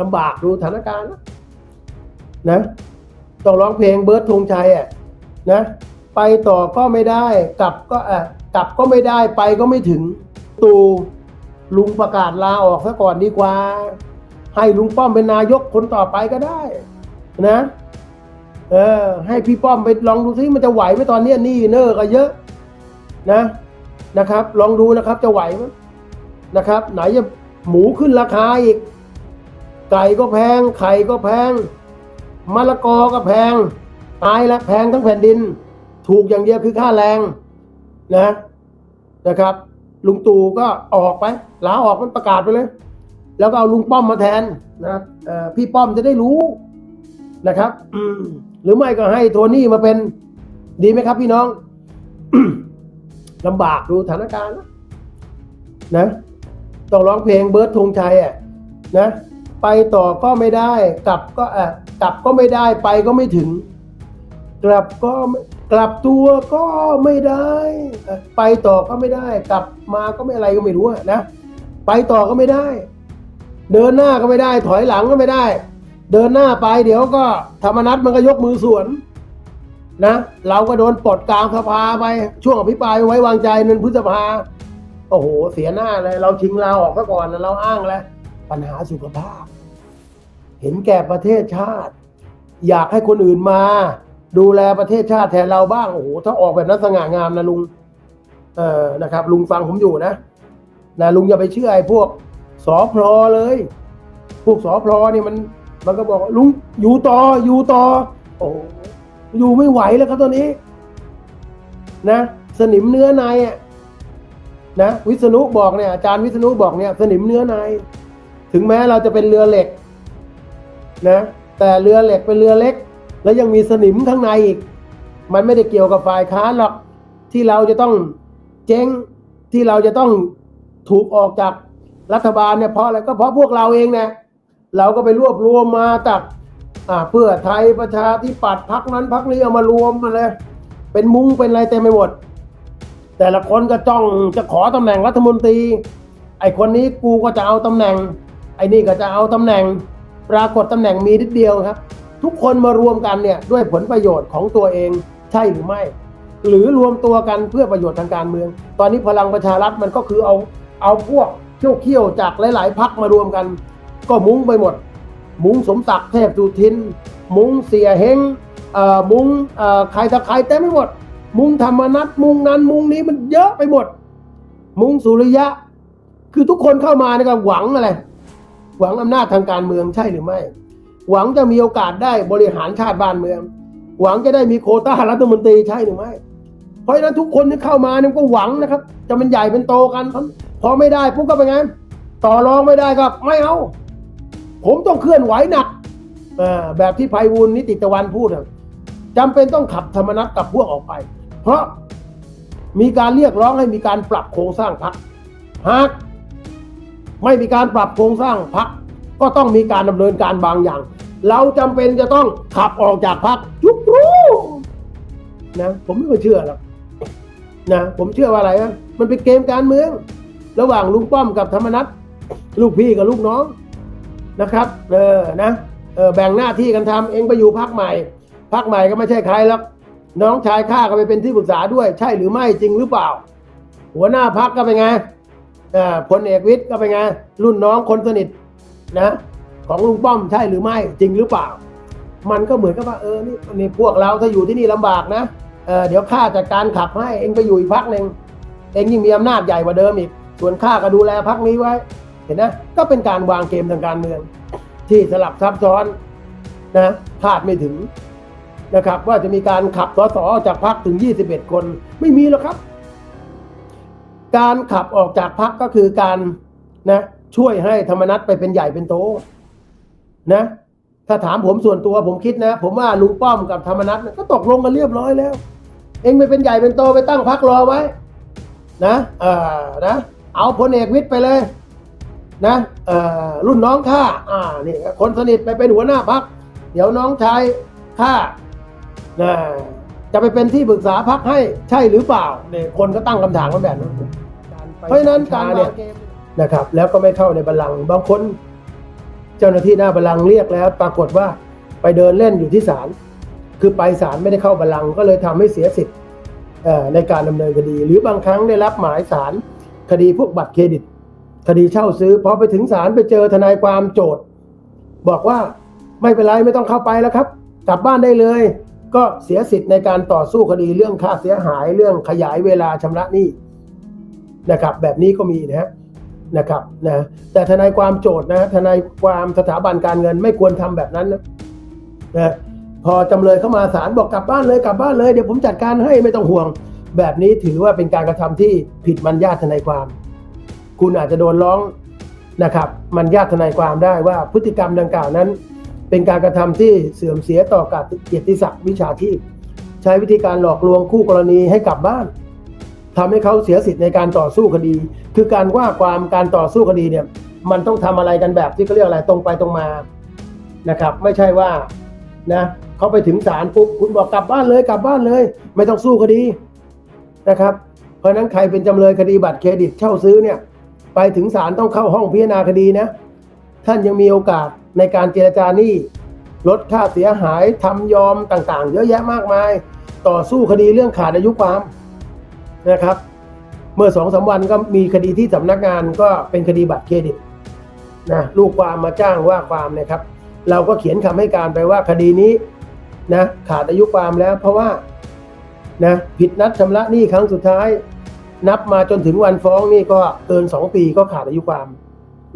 ลำบากดูสถานการณ์นะนะต้องร้องเพลงเบิร์ดธงชัยอะนะไปต่อก็ไม่ได้กลับก็อะกลับก็ไม่ได้ไปก็ไม่ถึงตูลุงประกาศลาออกซะก่อนดีกว่า ให้ลุงป้อมเป็นนายกคนต่อไปก็ได้ นะ เออ ให้พี่ป้อมไปลองดูซิมันจะไหวไหมตอนเนี้ยหนี่เนอร์ก็เยอะ นะนะครับ ลองดูนะครับจะไหวไหมนะครับ ไหนจะหมูขึ้นราคาอีก ไก่ก็แพง ไข่ก็แพงมะละกอก็แพง ตายแล้วแพงทั้งแผ่นดิน ถูกอย่างเดียวคือค่าแรงนะนะครับ ลุงตู่ก็ออกไปลาออกมันประกาศไปเลย แล้วก็เอาลุงป้อมมาแทนนะพี่ป้อมจะได้รู้นะครับหรือไม่ก็ให้โทนี่มาเป็นดีไหมครับพี่น้องลำบากดูสถานการณ์นะนะต้องร้องเพลงเบิร์ดธงชัยอะนะ ไปต่อก็ไม่ได้ กลับก็อะกลับก็ไม่ได้ไปก็ไม่ถึง กลับก็กลับตัวก็ไม่ได้ ไปต่อก็ไม่ได้ กลับมาก็ไม่อะไรก็ไม่รู้นะไปต่อก็ไม่ได้ เดินหน้าก็ไม่ได้ ถอยหลังก็ไม่ได้ เดินหน้าไปเดี๋ยวก็ธรรมนัตมันก็ยกมือสวนนะเราก็โดนปลดกลางสภาไปช่วงอภิปรายไว้วางใจเดือนพฤษภาโอ้โห เสียหน้าเลย เราชิงลาออกซะก่อนนะเราอ้างแล้ว ปัญหาสุขภาพ เห็นแก่ประเทศชาติ อยากให้คนอื่นมา ดูแลประเทศชาติแทนเราบ้างโอ้โหถ้าออกแบบนั้นสง่างามนะลุงเออนะครับ ลุงฟังผมอยู่นะนะลุงอย่าไปเชื่อไอ้พวกสอพลอเลย พวกสอพลอเนี่ยมัน มันก็บอกลุงอยู่ต่ออยู่ต่อโอ้อยู่ไม่ไหวแล้วครับตอนนี้ นะ สนิมเนื้อในอะนะวิษณุบอกเนี่ยอาจารย์วิษณุบอกเนี่ย สนิมเนื้อใน ถึงแม้เราจะเป็นเรือเหล็กนะแต่เรือเหล็กเป็นเรือเล็ก แล้วยังมีสนิมข้างในอีก มันไม่ได้เกี่ยวกับฝ่ายค้านหรอกที่เราจะต้องเจ๊งที่เราจะต้องถูกออกจากรัฐบาลเนี่ยเพราะอะไรก็เพราะพวกเราเองเนี่ยเราก็ไปรวบรวมมาจากอ่าเพื่อไทยประชาธิปัตย์พักนั้นพักนี้เอามารวมมาเลยเป็นมุ้งเป็นอะไรเต็มไปหมด แต่ละคนก็จ้องจะขอตำแหน่งรัฐมนตรี ไอ้คนนี้กูก็จะเอาตำแหน่ง ไอ้นี่ก็จะเอาตำแหน่งปรากฏตำแหน่งมีนิดเดียวครับ ทุกคนมารวมกันเนี่ยด้วยผลประโยชน์ของตัวเองใช่หรือไม่ หรือรวมตัวกันเพื่อประโยชน์ทางการเมือง ตอนนี้พลังประชารัฐมันก็คือเอาเอาพวกเขี้ยวๆจากหลาย ๆพักมารวมกัน ก็มุ้งไปหมด มุ้งสมศักดิ์เทพสุทิน มุ้งเสียเฮงมุ้งเอ่อใครตะใครเต็มไปหมด มุ้งธรรมนัตมุ้งนั้นมุ้งนี้มันเยอะไปหมด มุ้งสุริยะ คือทุกคนเข้ามานี่ยก็หวังอะไร หวังอำนาจทางการเมืองใช่หรือไม่ หวังจะมีโอกาสได้บริหารชาติบ้านเมือง หวังจะได้มีโคต้ารัฐมนตรีใช่หรือไม่ เพราะฉะนั้นทุกคนที่เข้ามาเนี่ยก็หวังนะครับ จะเป็นใหญ่เป็นโตกันพอไม่ได้ปุ๊บก็เป็นไงต่อรองไม่ได้ก็ไม่เอา ผมต้องเคลื่อนไหวหนักแบบที่ไพบูลนิติตะวันพูดอะจำเป็นต้องขับธรรมนัตกับพวกออกไป เพราะมีการเรียกร้องให้มีการปรับโครงสร้างพรรคหาก ไม่มีการปรับโครงสร้างพรรคก็ต้องมีการดำเนินการบางอย่าง เราจำเป็นจะต้องขับออกจากพรรคยุบรู้นะผมไม่เชื่อหรอกนะผมเชื่อว่าอะไรนะมันเป็นเกมการเมือง ระหว่างลุงป้อมกับธรรมนัตลูกพี่กับลูกน้องนะครับเออนะเออแบ่งหน้าที่กันทำเองไปอยู่พรรคใหม่พรรคใหม่ก็ไม่ใช่ใครแล้วน้องชายข้าก็ไปเป็นที่ปรึกษาด้วย ใช่หรือไม่จริงหรือเปล่า หัวหน้าพรรคก็เป็นไง พลเอกวิทย์ก็เป็นไงรุ่นน้องคนสนิทนะของลุงป้อมใช่หรือไม่จริงหรือเปล่า มันก็เหมือนกับว่าเออนี่นี่พวกเราถ้าอยู่ที่นี่ลำบากนะเเดี๋ยวข้าจัดการขับให้เองไปอยู่อีกพักหนึ่งเองยิ่งมีอำนาจใหญ่กว่าเดิมอีกส่วนข้าก็ดูแลพักนี้ไว้ เห็นนะก็เป็นการวางเกมทางการเมือง ที่สลับซับซ้อนนะคาดไม่ถึงนะครับ ว่าจะมีการขับสสออกจากพักถึง 21 คนไม่มีหรอกครับ การขับออกจากพักก็คือการนะช่วยให้ธรรมนัตไปเป็นใหญ่เป็นโตนะ ถ้าถามผมส่วนตัวผมคิดนะ ผมว่าลุงป้อมกับธรรมนัตก็ตกลงกันเรียบร้อยแล้ว เองไม่เป็นใหญ่เป็นโตไปตั้งพักรอไว้ นะเออนะ เอาพลเอกวิทย์ไปเลย นะเออรุ่นน้องข้าอ่านี่คนสนิทไปเป็นหัวหน้าพัก เดี๋ยวน้องชายข้านะ จะไปเป็นที่ปรึกษาพักให้ใช่หรือเปล่าเนี่ยคนก็ตั้งคำถามกันแบบนั้นเพราะฉะนั้นการเนี่ยนะครับ แล้วก็ไม่เข้าในบัลลังก์บางคนเจ้าหน้าที่หน้าบัลลังก์เรียกแล้ว ปรากฏว่าไปเดินเล่นอยู่ที่ศาลคือไปศาลไม่ได้เข้าบัลลังก์ก็เลยทำให้เสียสิทธิ์เอ่อในการดำเนินคดี หรือบางครั้งได้รับหมายศาลคดีพวกบัตรเครดิต คดีเช่าซื้อพอไปถึงศาลไปเจอทนายความโจทย์ บอกว่าไม่เป็นไรไม่ต้องเข้าไปแล้วครับ กลับบ้านได้เลย ก็เสียสิทธิ์ในการต่อสู้คดีเรื่องค่าเสียหายเรื่องขยายเวลาชำระหนี้นะครับ แบบนี้ก็มีนะฮะนะครับนะแต่ทนายความโจทย์นะทนายความสถาบันการเงินไม่ควรทำแบบนั้นนะนะพอจำเลยเข้ามาศาลบอกกลับบ้านเลยกลับบ้านเลยเดี๋ยวผมจัดการให้ไม่ต้องห่วง แบบนี้ถือว่าเป็นการกระทำที่ผิดมัญญาติทนายความ คุณอาจจะโดนร้องนะครับ มันญาติทนายความได้ว่าพฤติกรรมดังกล่าวนั้น เป็นการกระทำที่เสื่อมเสียต่อการเกียรติศักดิ์วิชาชีพ ใช้วิธีการหลอกลวงคู่กรณีให้กลับบ้านทำให้เขาเสียสิทธิ์ในการต่อสู้คดี คือการว่าความการต่อสู้คดีเนี่ยมันต้องทำอะไรกันแบบที่เขาเรียกอะไรตรงไปตรงมานะครับ ไม่ใช่ว่านะเขาไปถึงศาลปุ๊บคุณบอกกลับบ้านเลยกลับบ้านเลย ไม่ต้องสู้คดีนะครับ เพราะฉะนั้นใครเป็นจำเลยคดีบัตรเครดิตเช่าซื้อเนี่ยไปถึงศาลต้องเข้าห้องพิจารณาคดีนะ ท่านยังมีโอกาส ในการเจรจาหนี้ลดค่าเสียหายทำยอมต่างๆ เยอะแยะมากมาย ต่อสู้คดีเรื่องขาดอายุความนะครับ เมื่อสองสาวันก็มีคดีที่สำนักงานก็เป็นคดีบัตรเครดิตนะลูกความมาจ้างว่าความนะครับ เราก็เขียนคำให้การไปว่าคดีนี้นะขาดอายุความแล้ว เพราะว่านะผิดนัดชำระหนี้ครั้งสุดท้าย นับมาจนถึงวันฟ้องนี่ก็เกิน 2 ปีก็ขาดอายุความ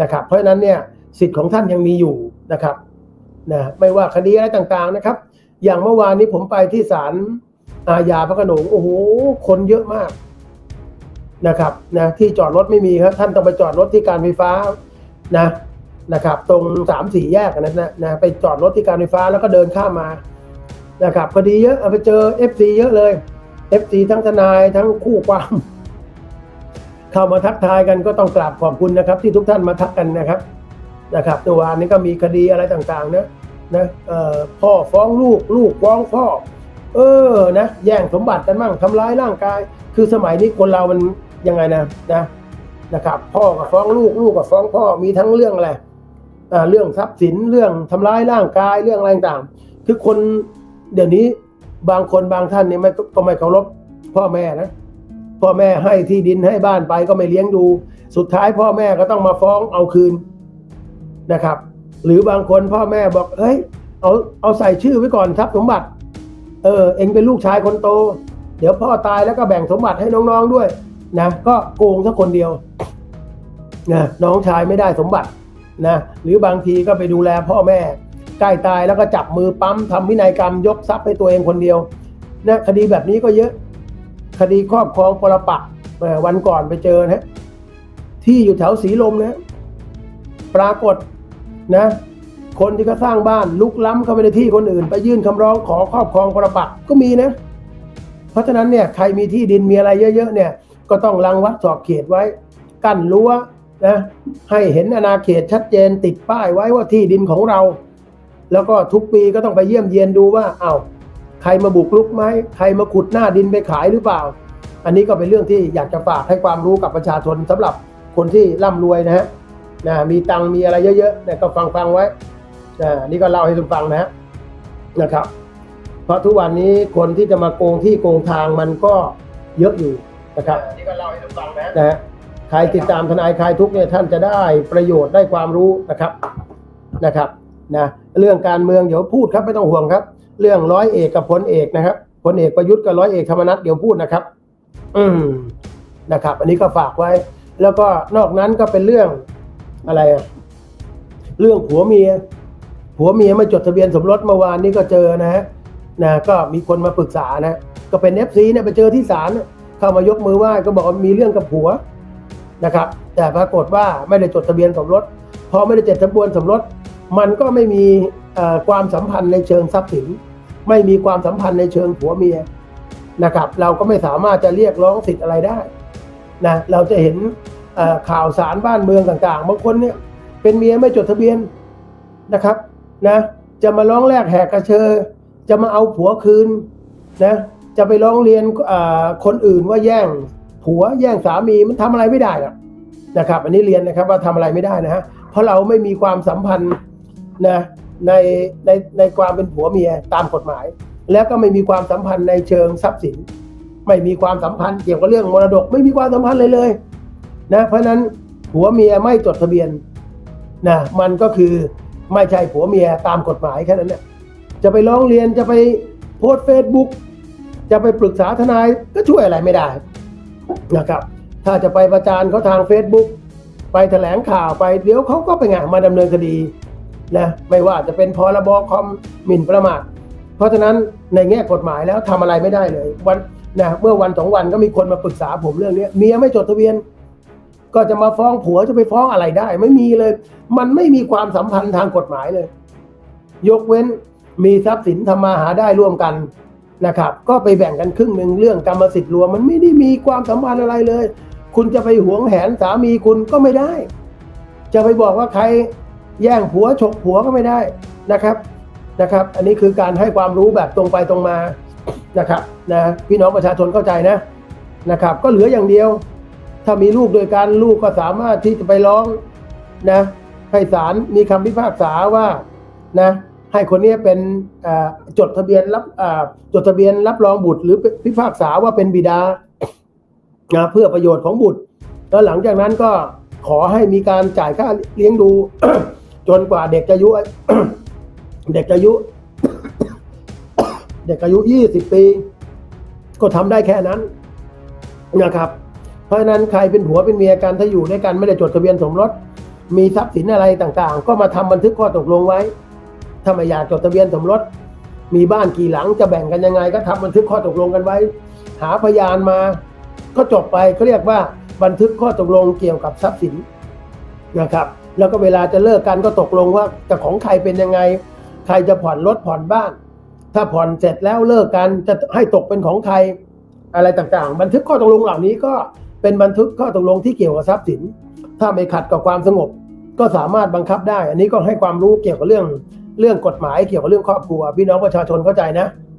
นะครับ เพราะฉะนั้นเนี่ย สิทธิ์ของท่านยังมีอยู่นะครับนะไม่ว่าคดีอะไรต่างๆนะครับ อย่างเมื่อวานนี้ผมไปที่ศาลอาญาพระโขนงโอ้โหคนเยอะมากนะครับนะที่จอดรถไม่มีครับท่านต้องไปจอดรถที่การไฟฟ้านะนะครับ ตรงสามสี่แยกนนั้นะนะไปจอดรถที่การไฟฟ้าแล้วก็เดินข้ามมานะครับคดีเยอะเอาไปเจอ FC เยอะเลย FC ทั้งทนายทั้งคู่ความเข้ามาทักทายกันก็ต้องกราบขอบคุณนะครับ ที่ทุกท่านมาทักกันนะครับ นะครับตัวานนี้ก็มีคดีอะไรต่างๆนะนะพ่อฟ้องลูกลูกฟ้องพ่อ เออนะแย่งสมบัติกันมั่งทำร้ายร่างกาย คือสมัยนี้คนเรามันยังไงนะนะนะครับพ่อก็ฟ้องลูกลูกก็ฟ้องพ่อมีทั้งเรื่องอะไรเรื่องทรัพย์สินเรื่องทำร้ายร่างกายเรื่องอะไรต่างๆคือคนเดี๋ยวนี้บางคนบางท่านเนี่ยไม่ก็ไม่เคารพพ่อแม่นะพ่อแม่ให้ที่ดินให้บ้านไปก็ไม่เลี้ยงดู สุดท้ายพ่อแม่ก็ต้องมาฟ้องเอาคืน นะครับ หรือบางคนพ่อแม่บอกเฮ้ยเอาเอาใส่ชื่อไว้ก่อนทรัพย์สมบัติ เออเองเป็นลูกชายคนโต เดี๋ยวพ่อตายแล้วก็แบ่งสมบัติให้น้องๆด้วยนะก็โกงสักคนเดียวนะน้องชายไม่ได้สมบัตินะหรือบางทีก็ไปดูแลพ่อแม่ใกล้ตายแล้วก็จับมือปั๊มทำวินัยกรรมยกทรัพย์ให้ตัวเองคนเดียวนะคดีแบบนี้ก็เยอะ คดีครอบครองปรปักวันก่อนไปเจอนะที่อยู่แถวสีลมนะปรากฏ นะคนที่เขาสร้างบ้านลุกล้ำเข้าไปในที่คนอื่น ไปยื่นคำร้องขอครอบครองปรปักก็มีนะ เพราะฉะนั้นเนี่ยใครมีที่ดินมีอะไรเยอะๆเนี่ยก็ต้องรังวัดสอบเขตไว้ กั้นรั้วนะให้เห็นอาณาเขตชัดเจนติดป้ายไว้ว่าที่ดินของเรา แล้วก็ทุกปีก็ต้องไปเยี่ยมเยียนดูว่าอ้าวใครมาบุกรุกไหมใครมาขุดหน้าดินไปขายหรือเปล่า อันนี้ก็เป็นเรื่องที่อยากจะฝากให้ความรู้กับประชาชนสำหรับคนที่ร่ำรวยนะฮะ นะมีตังค์มีอะไรเยอะๆเนี่ยก็ฟังฟังๆไว้นะนี่ก็เล่าให้ทุกฟังนะฮะนะครับ เพราะทุกวันนี้คนที่จะมาโกงที่โกงทางมันก็เยอะอยู่นะครับนี่ก็เล่าให้ทุกฟังนะนะฮะใครติดตามทนายคลายทุกข์เนี่ยท่านจะได้ประโยชน์ได้ความรู้นะครับนะครับนะเรื่องการเมืองเดี๋ยวพูดครับไม่ต้องห่วงครับ เรื่องร้อยเอกกับพลเอกนะครับพลเอกประยุทธ์กับร้อยเอกธรรมนัฐเดี๋ยวพูดนะครับ อืมนะครับ อันนี้ก็ฝากไว้ แล้วก็นอกนั้นก็เป็นเรื่อง อะไรอะเรื่องผัวเมีย ผัวเมียมาจดทะเบียนสมรสเมื่อวานนี้ก็เจอนะฮะนะก็มีคนมาปรึกษานะก็เป็นเอฟซีเนี่ยไปเจอที่ศาลเข้ามายกมือไหว้ก็บอกว่ามีเรื่องกับผัวนะครับ แต่ปรากฏว่าไม่ได้จดทะเบียนสมรสพอไม่ได้จดทะเบียนสมรส มันก็ไม่มีความสัมพันธ์ในเชิงทรัพย์สิน ไม่มีความสัมพันธ์ในเชิงผัวเมียนะครับ เราก็ไม่สามารถจะเรียกร้องสิทธิ์อะไรได้นะเราจะเห็น ข่าวสารบ้านเมืองต่างๆ บางคนเนี่ยเป็นเมียไม่จดทะเบียนนะครับนะจะมาร้องแลกแหกกระเชอจะมาเอาผัวคืนนะจะไปร้องเรียนคนอื่นว่าแย่งผัวแย่งสามีมันทำอะไรไม่ได้หรอกนะครับ อันนี้เรียนนะครับว่าทำอะไรไม่ได้นะฮะเพราะเราไม่มีความสัมพันธ์นะในในในความเป็นผัวเมียตามกฎหมาย แล้วก็ไม่มีความสัมพันธ์ในเชิงทรัพย์สิน ไม่มีความสัมพันธ์เกี่ยวกับเรื่องมรดก ไม่มีความสัมพันธ์เลยเลย นะเพราะนั้นผัวเมียไม่จดทะเบียนนะมันก็คือไม่ใช่ผัวเมียตามกฎหมายแค่นั้นเนี่ยจะไปร้องเรียนจะไปโพสเฟซบุ๊กจะไปปรึกษาทนายก็ช่วยอะไรไม่ได้นะครับ ถ้าจะไปประจานเขาทาง Facebook ไปแถลงข่าวไปเดี๋ยวเขาก็ไปไงมาดำเนินคดีนะไม่ว่าจะเป็นพรบคอมหมิ่นประมาทเพราะฉะนั้นในแง่กฎหมายแล้วทำอะไรไม่ได้เลย วันนะเมื่อวันสองวันก็มีคนมาปรึกษาผมเรื่องนี้เมียไม่จดทะเบียน ก็จะมาฟ้องผัวจะไปฟ้องอะไรได้ ไม่มีเลย มันไม่มีความสัมพันธ์ทางกฎหมายเลย ยกเว้นมีทรัพย์สินทำมาหาได้ร่วมกันนะครับ ก็ไปแบ่งกันครึ่งหนึ่งเรื่องกรรมสิทธิ์รวมมันไม่ได้มีความสัมพันธ์อะไรเลย คุณจะไปหวงแหนสามีคุณก็ไม่ได้ จะไปบอกว่าใครแย่งผัวฉกผัวก็ไม่ได้นะครับนะครับ อันนี้คือการให้ความรู้แบบตรงไปตรงมานะครับนะพี่น้องประชาชนเข้าใจนะนะครับ ก็เหลืออย่างเดียว ถ้ามีลูกโดวยกันลูกก็สามารถที่จะไปร้องนะให้ศาลมีคำพิพากษาว่านะให้คนนี้เป็นจดทะเบียนรับจดทะเบียนรับรองบุตร หรือพิพากษาว่าเป็นบิดานะเพื่อประโยชน์ของบุตร แล้วหลังจากนั้นก็ขอให้มีการจ่ายค่าเลี้ยงดู จนกว่าเด็กจะอายุ เด็กจะอายุ เด็กอายุยี่สิบปี ก็ทำได้แค่นั้นนะครับ เพราะฉะนั้นใครเป็นผัวเป็นเมียกันถ้าอยู่ด้วยกันไม่ได้จดทะเบียนสมรส มีทรัพย์สินอะไรต่างๆ ก็มาทำบันทึกข้อตกลงไว้ถ้าไม่อยากจดทะเบียนสมรส มีบ้านกี่หลังจะแบ่งกันยังไง ก็ทำบันทึกข้อตกลงกันไว้ หาพยานมา ก็จบไปเขาเรียกว่าบันทึกข้อตกลงเกี่ยวกับทรัพย์สินนะครับ แล้วก็เวลาจะเลิกกันก็ตกลงว่าจะของใครเป็นยังไง ใครจะผ่อนรถผ่อนบ้าน ถ้าผ่อนเสร็จแล้วเลิกกันจะให้ตกเป็นของใครอะไรต่างๆ บันทึกข้อตกลงเหล่านี้ก็ เป็นบันทึกข้อตกลงที่เกี่ยวกับทรัพย์สิน ถ้าไม่ขัดกับความสงบ ก็สามารถบังคับได้ อันนี้ก็ให้ความรู้เกี่ยวกับเรื่องเรื่องกฎหมายเกี่ยวกับเรื่องครอบครัวพี่น้องประชาชนเข้าใจนะ